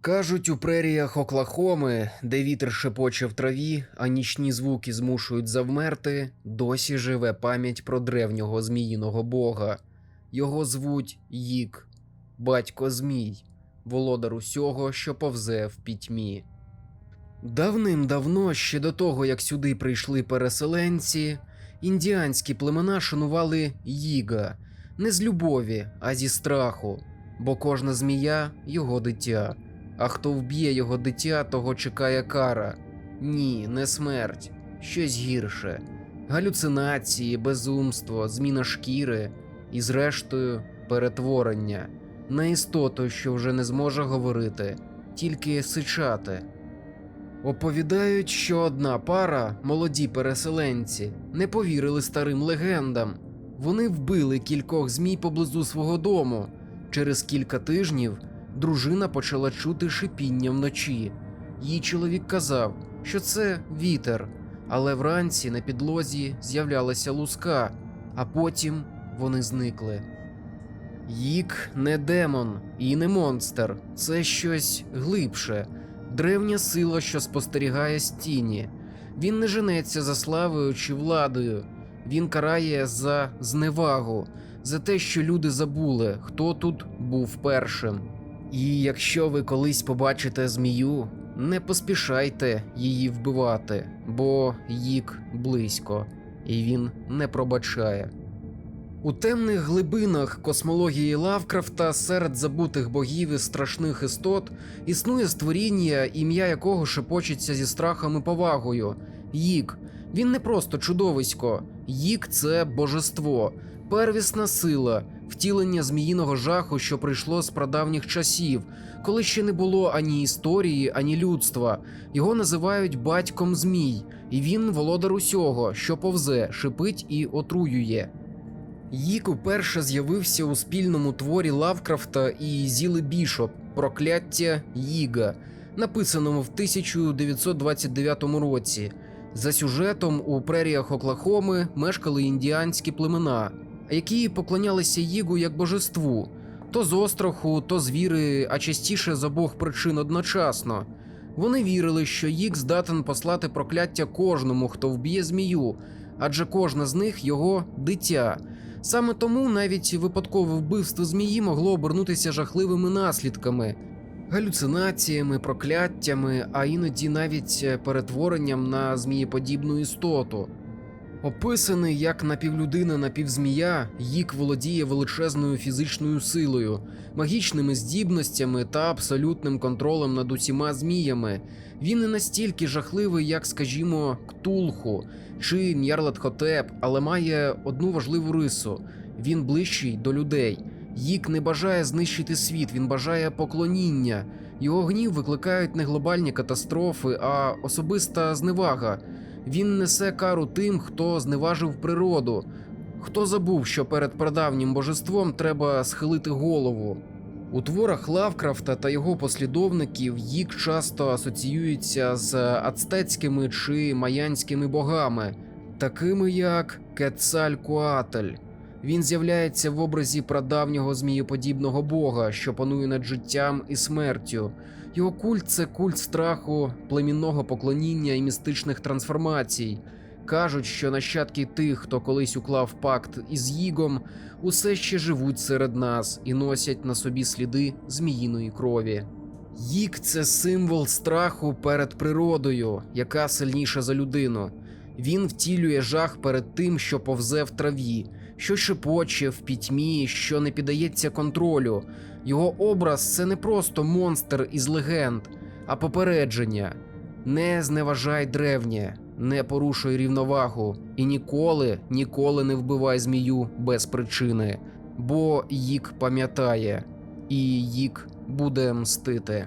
Кажуть, у преріях Оклахоми, де вітер шепоче в траві, а нічні звуки змушують завмерти, досі живе пам'ять про древнього зміїного бога. Його звуть Їк, батько Змій, володар усього, що повзе в пітьмі. Давним-давно, ще до того, як сюди прийшли переселенці, індіанські племена шанували Їга не з любові, а зі страху, бо кожна змія його дитя. А хто вб'є його дитя, того чекає кара. Ні, не смерть, щось гірше. Галюцинації, безумство, зміна шкіри і, зрештою, перетворення на істоту, що вже не зможе говорити, тільки сичати. Оповідають, що одна пара, молоді переселенці, не повірили старим легендам. Вони вбили кількох змій поблизу свого дому. Через кілька тижнів дружина почала чути шипіння вночі. Її чоловік казав, що це вітер, але вранці на підлозі з'являлася луска, а потім вони зникли. Їк не демон і не монстр, це щось глибше, древня сила, що спостерігає з тіні. Він не женеться за славою чи владою, він карає за зневагу, за те, що люди забули, хто тут був першим. І якщо ви колись побачите змію, не поспішайте її вбивати, бо їк близько, і він не пробачає. У темних глибинах космології Лавкрафта серед забутих богів і страшних істот існує створіння, ім'я якого шепочеться зі страхом і повагою. Їк. Він не просто чудовисько. Їк це божество, первісна сила, втілення зміїного жаху, що прийшло з прадавніх часів, коли ще не було ані історії, ані людства. Його називають батьком змій, і він володар усього, що повзе, шипить і отруює. Їк уперше з'явився у спільному творі Лавкрафта і Зіли Бішоп Прокляття Їга, написаному в 1929 році. За сюжетом у преріях Оклахоми мешкали індіанські племена, які поклонялися Їгу як божеству, то з остраху, то з віри, а частіше з обох причин одночасно. Вони вірили, що Їг здатен послати прокляття кожному, хто вб'є змію, адже кожна з них його дитя. Саме тому навіть випадкове вбивство змії могло обернутися жахливими наслідками, галюцинаціями, прокляттями, а іноді навіть перетворенням на змієподібну істоту. Описаний як напівлюдина напівзмія, Їк володіє величезною фізичною силою, магічними здібностями та абсолютним контролем над усіма зміями. Він не настільки жахливий, як, скажімо, Ктулху чи Ньярлатхотеп, але має одну важливу рису: він ближчий до людей. Їк не бажає знищити світ, він бажає поклоніння. Його гнів викликають не глобальні катастрофи, а особиста зневага. Він несе кару тим, хто зневажив природу, хто забув, що перед прадавнім божеством треба схилити голову. У творах Лавкрафта та його послідовників їк часто асоціюється з ацтецькими чи маянськими богами, такими як Кецалькуатль. Він з'являється в образі прадавнього змієподібного бога, що панує над життям і смертю. Його культ це культ страху, племінного поклоніння і містичних трансформацій. Кажуть, що нащадки тих, хто колись уклав пакт із Їгом, усе ще живуть серед нас і носять на собі сліди зміїної крові. Їк це символ страху перед природою, яка сильніша за людину. Він втілює жах перед тим, що повзе в траві, що шепоче в пітьмі, що не піддається контролю. Його образ це не просто монстр із легенд, а попередження. Не зневажай древнє, не порушуй рівновагу і ніколи, ніколи не вбивай змію без причини, бо їк пам'ятає, і їк буде мстити.